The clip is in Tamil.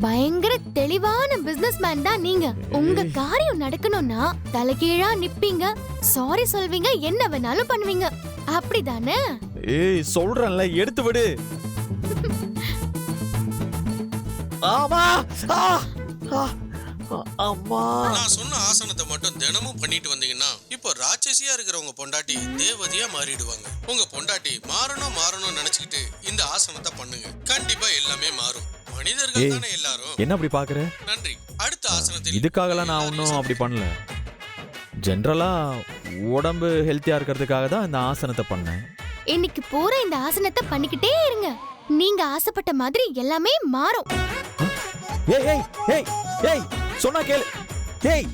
பயங்கர தெளிவான பிசினஸ் மேன் தான் நீங்க. உங்க காரியம் நடக்கணும்னா தலைகீழா நிப்பீங்க. சாரி சொல்வீங்க என்ன வேணாலும் பண்ணுவீங்க. அப்படிதானே? ஏய் சொல்றேன்ல எடுத்து விடு. ஆமா ஆ! ஆ! ஆ! அம்மா. நான் சொன்ன ஆசனத்தை மட்டும் தினமும் பண்ணிட்டு வந்தீங்கன்னா இப்போ ராட்சசியா இருக்கிற உங்க பொண்டாட்டி தேவதையா மாறிடுவாங்க. உங்க பொண்டாட்டி மாறணும் மாறணும்னு நினைச்சுக்கிட்டு இந்த ஆசனத்தை பண்ணுங்க. கண்டிப்பா எல்லாமே மாறும். மனிதர்கள். தானே எல்லாரும். என்ன அப்படி பாக்குற நன்றி. அடுத்த ஆசனத்தில் இதுக்காகலாம் நான் ஒன்றும் அப்படி பண்ணல. ஜென்ரலா உடம்பு ஹெல்த்தியா இருக்கிறதுக்காக தான் இந்த ஆசனத்தை பண்ணேன். இன்னைக்கு பூரா இந்த ஆசனத்தை பண்ணிக்கிட்டே இருங்க. நீங்க ஆசைப்பட்ட மாதிரி எல்லாமே மாறும். ஏய் ஏய் ஏய் ஏய் சொன்னா கேளு. ஏய்